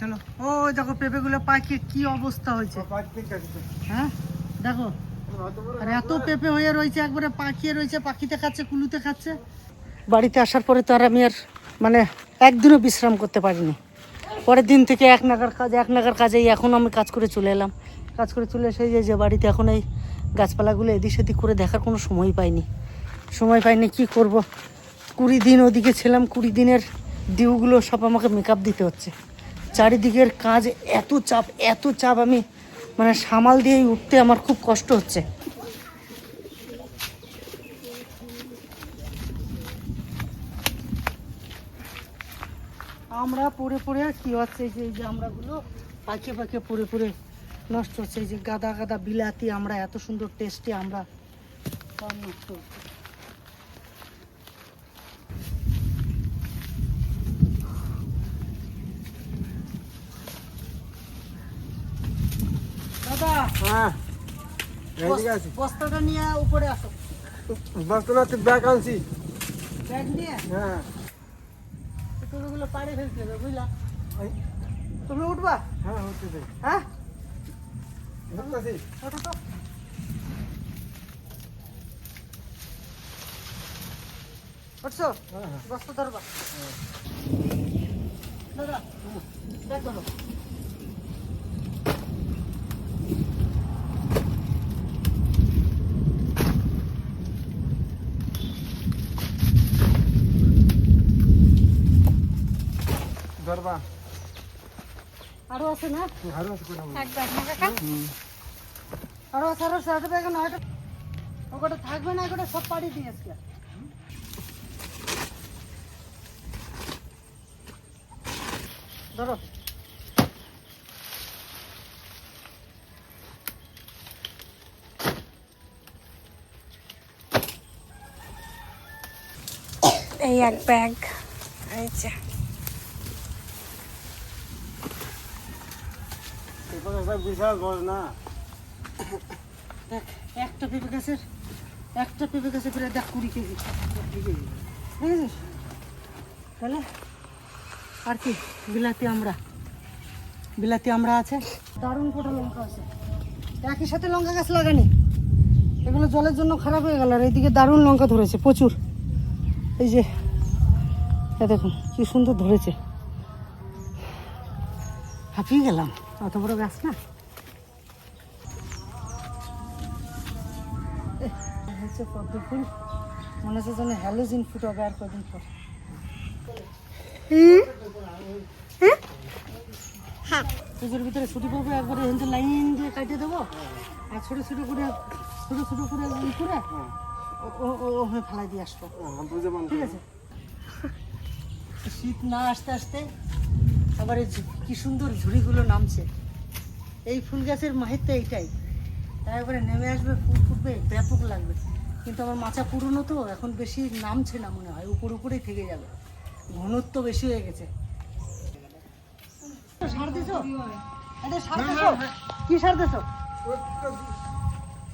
চলো। ও দেখো পেঁপেগুলো পাকিয়ে কি অবস্থা হয়েছে। হ্যাঁ? দেখো। আর এত পেঁপে হয়ে রয়েছে একবারে পাকিয়ে রয়েছে পাখিতে খাচ্ছে কুলুতে খাচ্ছে। বাড়িতে আসার পরে তো আর আমি আর মানে একদিনও বিশ্রাম করতে পারিনি। পরের দিন থেকে এক নাগার কাজ এক নাগার কাজেই এখন আমি কাজ করে চলে এলাম। কাজ করে চলে এসে যে যে বাড়িতে এখন এই গাছপালাগুলো এদিক সেদিক করে দেখার কোনো সময় পাইনি। সময় পাইনি কি করব? কুড়ি দিন ওদিকে ছিলাম কুড়ি দিনের ডিউগুলো সব আমাকে মেকআপ দিতে হচ্ছে। চারিদিকের কাজ এত চাপ এত চাপ আমি মানে সামাল দিয়েই উঠতে আমার খুব কষ্ট হচ্ছে। আমরা পড়ে পড়ে কি হচ্ছে, এই যে আমরাগুলো পাকে পাকে পড়ে পড়ে নষ্ট হচ্ছে, এই যে গাদা গাদা বিলাতি, আমরা এত সুন্দর টেস্টি আমরা নষ্ট হচ্ছে। হ্যাঁ। এদিকে আছি বস্তাটা নিয়ে উপরে আসো। তুই ব্যাগ আনছি। ব্যাগ নিয়ে? হ্যাঁ। তুমি পাড়ে ফেলতে হবে বুঝলা? তুমি উঠবা? হ্যাঁ হ্যাঁ? ঢুকতেছি ওঠো তো। উঠছো? হ্যাঁ হ্যাঁ। বস্তা ধরবা। দাদা ব্যাগ ধরো। ধরবা। আরও আছে না? আরও আছে কোথাও এক না কাকা। আরও আছে আরও সাড়ে ব্যাগ না ওটা ওটা থাকবে না ওটা সব পাড়ি দিয়ে আজকে। ধরো। এই এক ব্যাগ। এই যে এরপরে সব বিশাল বড় না দেখ একটা পেঁপে গাছের একটা পেঁপে গাছে প্রায় দেখ কুড়ি কেজি বুঝেছিস তাহলে আর কি বিলাতি আমরা বিলাতি আমরা আছে দারুণ কটা লঙ্কা আছে একই সাথে লঙ্কা গাছ লাগানি এগুলো জলের জন্য খারাপ হয়ে গেল আর এইদিকে দারুণ লঙ্কা ধরেছে প্রচুর এই যে দেখুন কি সুন্দর ধরেছে হাঁপিয়ে গেলাম অত বড় গাছ না? হচ্ছে পদ্ম ফুল। মনে হচ্ছে যেন হ্যালোজিন ফুটবে আর কদিন পর। পুজোর ভিতরে ছুটি পাবো একবারে এখান লাইন দিয়ে কাটিয়ে দেবো। আর ছোটো ছোটো করে ছোটো ছোটো করে ই করে ও- ও ও ওখানে ফেলাই দিয়ে আসব। হ্যাঁ, ঠিক আছে? শীত না আসতে আসতে আবার এই কি সুন্দর ঝুড়িগুলো নামছে। এই ফুল গাছের মাহিত্য এইটাই। একবারে নেমে আসবে ফুল ফুটবে ব্যাপক লাগবে। কিন্তু আমার মাচা পুরনো তো এখন বেশি নামছে না মনে হয় উপর উপরেই থেকে যাবে। ঘনত্ব বেশি হয়ে গেছে। সার দিছো? এটা সার দিছো? কি সার দিছো?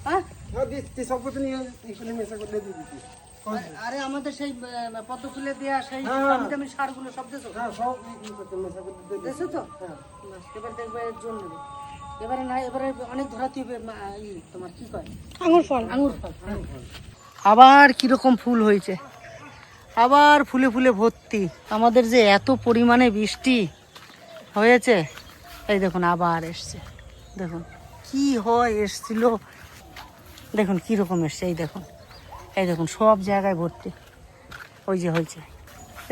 হ্যাঁ? হ্যাঁ দিচ্ছি সব কিছু নিয়ে মেশা করে দিয়ে দিচ্ছি। আরে আমাদের সেই পদ্ম ফুলে দেওয়া সেই হ্যাঁ। দামি দামি সারগুলো সব দিছো? হ্যাঁ সব তো? হ্যাঁ। এবার দেখবে এর জন্য। নেবে। এবারে না এবারে অনেক ধরাতে হবে তোমার কি কয়? আঙুর ফল। আঙুর ফল। আবার কীরকম ফুল হয়েছে? আবার ফুলে ফুলে ভর্তি। আমাদের যে এত পরিমাণে বৃষ্টি হয়েছে এই দেখুন আবার এসছে। দেখুন কি হয় এসছিল? দেখুন কীরকম এসছে এই দেখুন। এই দেখুন সব জায়গায় ভর্তি। ওই যে হয়েছে।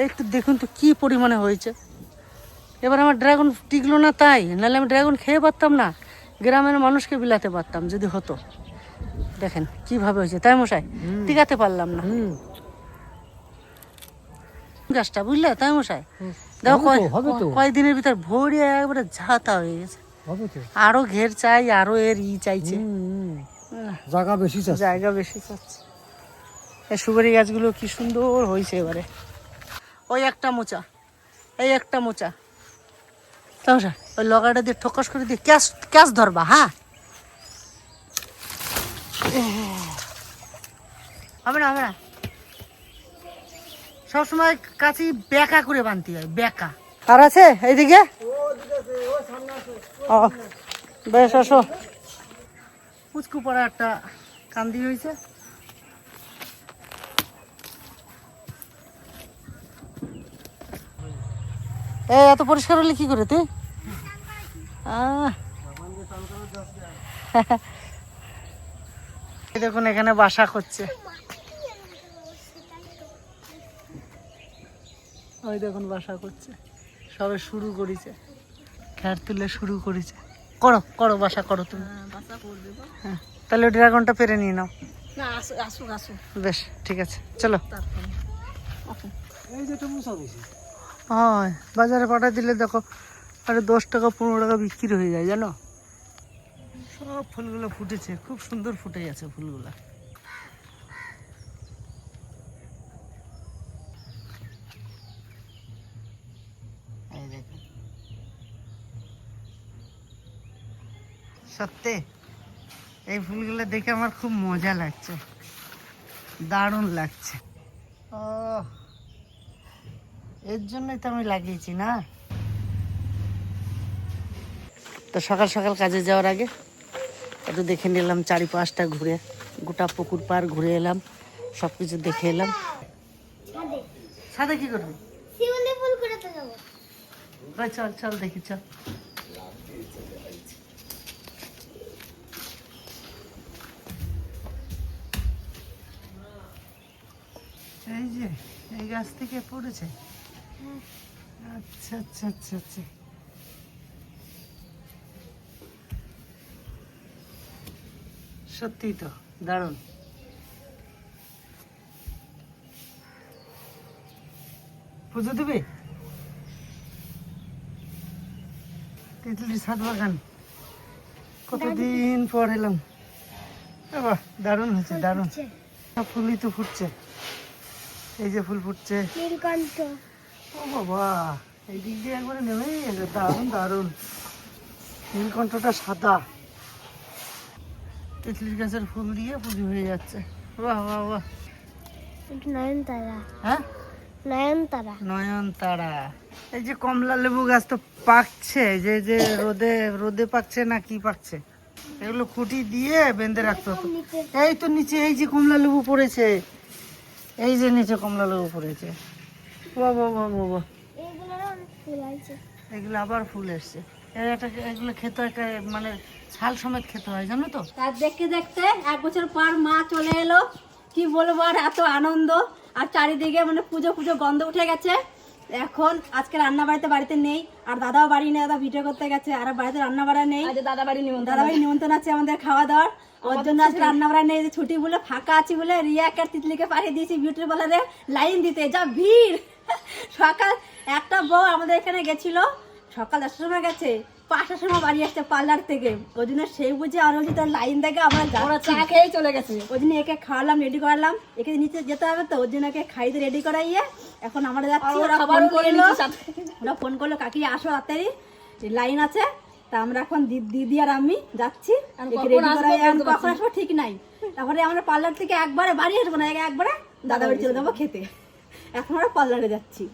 একটু দেখুন তো কি পরিমাণে হয়েছে। এবার আমার ড্রাগন টিকলো না তাই নাহলে আমি ড্রাগন খেয়ে পারতাম না। গ্রামের মানুষকে বিলাতে পারতাম যদি হতো। দেখেন কীভাবে হয়েছে। তাই মশাই টিকাতে পারলাম না। গাছটা বুঝলে? তাই মশাই? দেখো। কয়েকদিনের ভিতর ভরে একবারে ঝাতা হয়ে গেছে। আরও ঘের চাই আরও এর ই চাইছে। জায়গা বেশি জায়গা বেশি চাচ্ছে। এই সুপারি গাছগুলো কি সুন্দর হয়েছে এবারে। ওই একটা মোচা, এই একটা মোচা। তামসা ওই লগাটা দিয়ে ঠকস করে দিয়ে ক্যাশ ক্যাশ ধরবা হ্যাঁ? হবে না হবে না। সবসময় কাছে বেকা করে বানতে হয়, বেকা। আর আছে এইদিকে? ও, বেশ, আসো। পুচকু পড়া একটা কান্দি হয়েছে। এ এত পরিষ্কার হলে কি করে তুই? দেখুন এখানে বাসা করছে। ওই দেখুন বাসা করছে। সবে শুরু করেছে। খ্যার তুলে শুরু করেছে। করো করো বাসা করো তুমি। হ্যাঁ তাহলে ড্রাগনটা পেরে নিয়ে নাও। বেশ ঠিক আছে। চলো। এই যে হয়, বাজারে পাঠা দিলে দেখো, আরে দশ টাকা, পনেরো টাকা বিক্রি হয়ে যায়, জানো? সব ফুলগুলো ফুটেছে, খুব সুন্দর ফুটে গেছে ফুলগুলো। সত্যি, এই ফুলগুলো দেখে আমার খুব মজা লাগছে। দারুণ লাগছে। ও এর জন্যই তো আমি লাগিয়েছি না? তো সকাল সকাল কাজে যাওয়ার আগে একটু দেখে নিলাম চারিপাশটা ঘুরে গোটা পুকুর পার ঘুরে এলাম সব কিছু দেখে এলাম। সাদে কি করবি? চল চল দেখি চল। এই যে এই গাছ থেকে পড়েছে। আচ্ছা আচ্ছা আচ্ছা আচ্ছা। সত্যি তো দারুণ। পুজো দেবে? তিতলির ছাদ বাগান। কতদিন পর এলাম। বাহ দারুণ হয়েছে দারুণ। ফুলই তো ফুটছে। এই যে ফুল ফুটছে। নীলকণ্ঠ। ও বাবা এই দিক দিয়ে একবারে নেমেই গেছে দারুণ দারুণ। নীলকণ্ঠটা সাদা। তিতলির গাছের ফুল দিয়ে পুজো হয়ে যাচ্ছে। বাহ বাহ বাহ। নয়নতারা। হ্যাঁ? নয়নতারা। নয়নতারা। এই যে কমলা লেবু গাছ তো পাকছে যে যে রোদে রোদে পাকছে না কি পাকছে? এগুলো খুঁটি দিয়ে বেঁধে রাখতে হতো এই তো নিচে এই যে কমলা লেবু পড়েছে। এই যে নিচে কমলা লেবু পড়েছে। বাহ বাহ বাহ বাহ বাহ। এইগুলোরও অনেক ফুল আছে এগুলো আবার ফুল এসছে। এগুলো খেতে মানে ছাল সমেত খেতে হয় জানো তো? তার দেখতে দেখতে এক বছর পর মা চলে এলো। কি বলব আর এত আনন্দ। আর চারিদিকে মানে পুজো পুজো গন্ধ উঠে গেছে। এখন আজকে রান্না বাড়িতে বাড়িতে নেই। আর দাদাও বাড়ি নেই দাদা ভিডিও করতে গেছে। আর বাড়িতে রান্না বাড়া নেই। দাদা বাড়ি নিমন্ত্রণ দাদা বাড়ি নিমন্ত্রণ আছে আমাদের খাওয়া দাওয়ার। ওর জন্য আজকে রান্না বাড়া নেই। যে ছুটি বলে ফাঁকা আছি বলে রিয়া আর তিতলিকে পাঠিয়ে দিয়েছি বিউটি পার্লারে লাইন দিতে যা ভিড়। সকাল একটা বউ আমাদের এখানে গেছিল। সকাল দশটার সময় গেছে। পাঁচটার সময় বাড়ি আসছে পার্লার থেকে। ওই জন্য সেই বুঝে আর বলছি তোর লাইন দেখে আমরা চা খেয়ে চলে গেছে। ওই জন্য একে খাওয়ালাম রেডি করালাম। একে নিচে যেতে হবে তো ওর জন্য একে খাইতে রেডি করাইয়ে এখন আমরা যাচ্ছি। ওরা ফোন করল। ওরা ফোন করল কাকি আসো তাড়াতাড়ি লাইন আছে। তা আমরা এখন দিদি আর আমি যাচ্ছি। কখন আসব ঠিক নাই। তারপরে আমরা পার্লার থেকে একবারে বাড়ি আসব না একবারে দাদা বাড়ি চলে যাব খেতে। এখন আমরা পার্লারে যাচ্ছি।